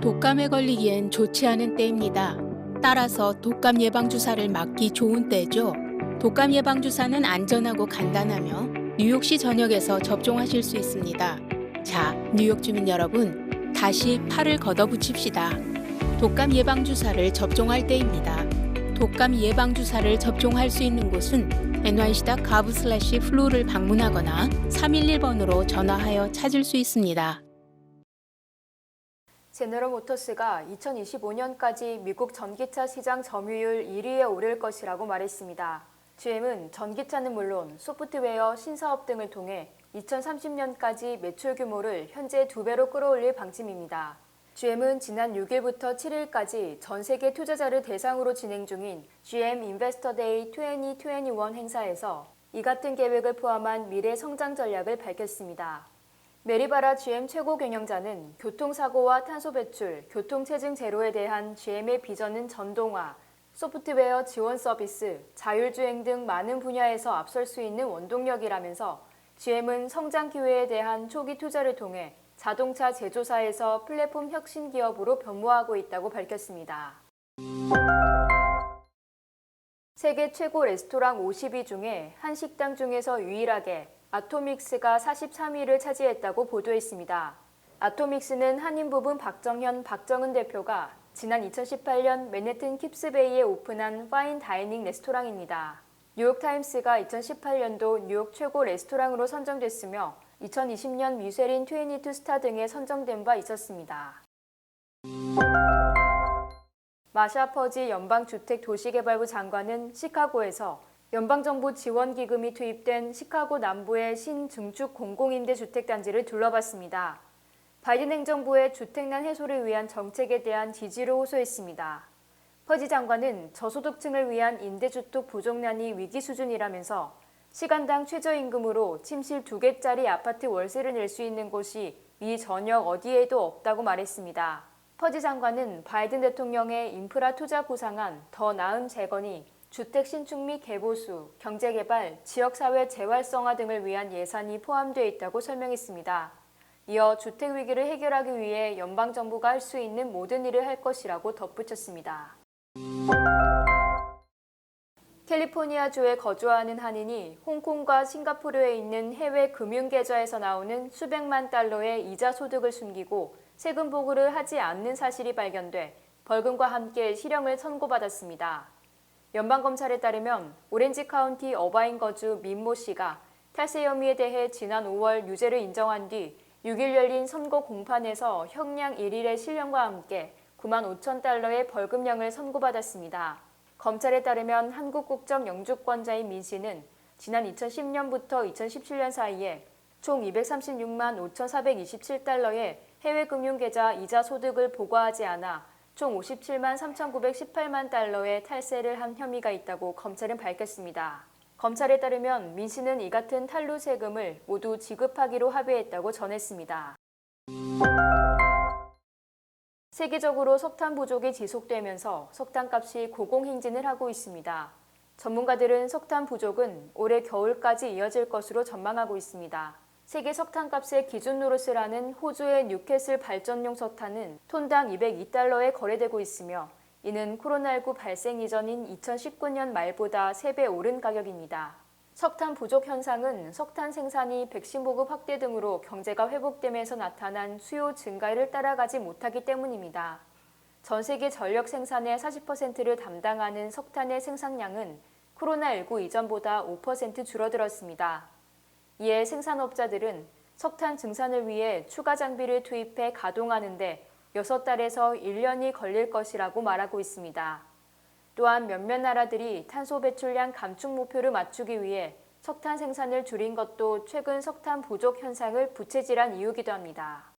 독감에 걸리기엔 좋지 않은 때입니다. 따라서 독감 예방 주사를 맞기 좋은 때죠. 독감 예방 주사는 안전하고 간단하며 뉴욕시 전역에서 접종하실 수 있습니다. 자, 뉴욕 주민 여러분, 다시 팔을 걷어붙입시다. 독감 예방 주사를 접종할 때입니다. 독감 예방 주사를 접종할 수 있는 곳은 nyc.gov 슬래시 flu를 방문하거나 311번으로 전화하여 찾을 수 있습니다. 제너럴 모터스가 2025년까지 미국 전기차 시장 점유율 1위에 오를 것이라고 말했습니다. GM은 전기차는 물론 소프트웨어, 신사업 등을 통해 2030년까지 매출 규모를 현재 두 배로 끌어올릴 방침입니다. GM은 지난 6일부터 7일까지 전 세계 투자자를 대상으로 진행 중인 GM 인베스터 데이 2021 행사에서 이 같은 계획을 포함한 미래 성장 전략을 밝혔습니다. 메리바라 GM 최고 경영자는 교통사고와 탄소 배출, 교통체증 제로에 대한 GM의 비전은 전동화, 소프트웨어 지원 서비스, 자율주행 등 많은 분야에서 앞설 수 있는 원동력이라면서 GM은 성장 기회에 대한 초기 투자를 통해 자동차 제조사에서 플랫폼 혁신 기업으로 변모하고 있다고 밝혔습니다. 세계 최고 레스토랑 50위 중에 한 식당 중에서 유일하게 아토믹스가 43위를 차지했다고 보도했습니다. 아토믹스는 한인 부분 박정현, 박정은 대표가 지난 2018년 맨해튼 킵스베이에 오픈한 파인 다이닝 레스토랑입니다. 뉴욕타임스가 2018년도 뉴욕 최고 레스토랑으로 선정됐으며 2020년 미쉐린 22 스타 등에 선정된 바 있었습니다. 마샤 퍼지 연방주택도시개발부 장관은 시카고에서 연방정부 지원기금이 투입된 시카고 남부의 신증축 공공임대 주택단지를 둘러봤습니다. 바이든 행정부의 주택난 해소를 위한 정책에 대한 지지를 호소했습니다. 퍼지 장관은 저소득층을 위한 임대주택 부족난이 위기 수준이라면서 시간당 최저임금으로 침실 두 개짜리 아파트 월세를 낼 수 있는 곳이 미 전역 어디에도 없다고 말했습니다. 퍼지 장관은 바이든 대통령의 인프라 투자 구상안 더 나은 재건이 주택 신축 및 개보수, 경제개발, 지역사회 재활성화 등을 위한 예산이 포함되어 있다고 설명했습니다. 이어 주택 위기를 해결하기 위해 연방 정부가 할 수 있는 모든 일을 할 것이라고 덧붙였습니다. 캘리포니아주에 거주하는 한인이 홍콩과 싱가포르에 있는 해외 금융계좌에서 나오는 수백만 달러의 이자 소득을 숨기고 세금 보고를 하지 않는 사실이 발견돼 벌금과 함께 실형을 선고받았습니다. 연방검찰에 따르면 오렌지 카운티 어바인 거주 민모 씨가 탈세 혐의에 대해 지난 5월 유죄를 인정한 뒤 6일 열린 선고 공판에서 형량 1일의 실형과 함께 9만 5천 달러의 벌금형을 선고받았습니다. 검찰에 따르면 한국 국적 영주권자인 민 씨는 지난 2010년부터 2017년 사이에 총 236만 5,427달러의 해외 금융계좌 이자 소득을 보고하지 않아 총 57만 3,918만 달러의 탈세를 한 혐의가 있다고 검찰은 밝혔습니다. 검찰에 따르면 민 씨는 이 같은 탈루 세금을 모두 지급하기로 합의했다고 전했습니다. 세계적으로 석탄 부족이 지속되면서 석탄값이 고공행진을 하고 있습니다. 전문가들은 석탄 부족은 올해 겨울까지 이어질 것으로 전망하고 있습니다. 세계 석탄값의 기준 노릇을 호주의 뉴캐슬 발전용 석탄은 톤당 202달러에 거래되고 있으며 이는 코로나19 발생 이전인 2019년 말보다 3배 오른 가격입니다. 석탄 부족 현상은 석탄 생산이 백신 보급 확대 등으로 경제가 회복되면서 나타난 수요 증가를 따라가지 못하기 때문입니다. 전 세계 전력 생산의 40%를 담당하는 석탄의 생산량은 코로나19 이전보다 5% 줄어들었습니다. 이에 생산업자들은 석탄 증산을 위해 추가 장비를 투입해 가동하는데 6달에서 1년이 걸릴 것이라고 말하고 있습니다. 또한 몇몇 나라들이 탄소 배출량 감축 목표를 맞추기 위해 석탄 생산을 줄인 것도 최근 석탄 부족 현상을 부채질한 이유기도 합니다.